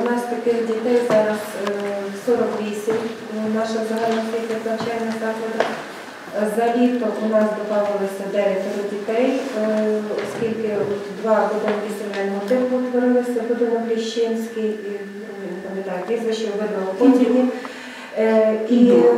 У нас таких дітей зараз е, 48 наша наших загальноосвітніх навчальних закладах. Е, За літо у нас додавалося 9 дітей, е, оскільки два будинки сімейного типу утворилися, будинок Ліщинський і ну, пам'ятаю прізвище, видно поділі. Е, І е,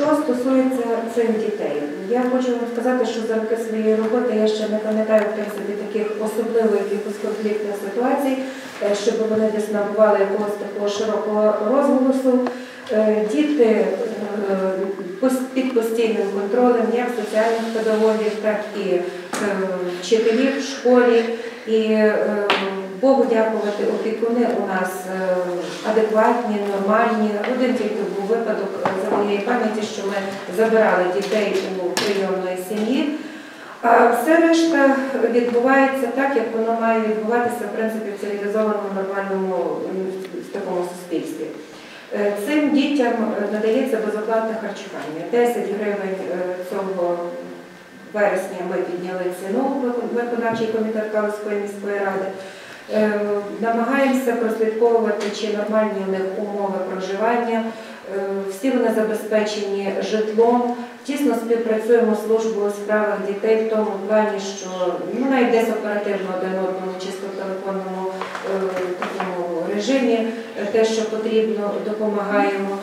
що стосується цих дітей, я хочу вам сказати, що за роки своєї роботи я ще не пам'ятаю в принципі таких особливих якихось конфліктних ситуацій, е, щоб вони десь набували якогось такого широкого розголосу. Е, Діти е, під постійним контролем як соціальних педагогів, так і вчителів в школі. І Богу дякувати, опікуни у нас е, адекватні, нормальні. Один тільки був випадок е, за моєї пам'яті, що ми забирали дітей у прийомної сім'ї. А все решта відбувається так, як воно має відбуватися в принципі в цивілізованому нормальному такому суспільстві. Е, Цим дітям надається безоплатне харчування. 10 гривень цього вересня ми підняли ціну викон- виконавчий комітет Калицької міської ради. Е, Намагаємося прослідковувати, чи нормальні у них умови проживання. Е, Всі вони забезпечені житлом. Тісно співпрацюємо з службою у справах дітей в тому плані, що ну, навіть десь оперативно один одному, чисто телефонному е, режимі, те, що потрібно, допомагаємо.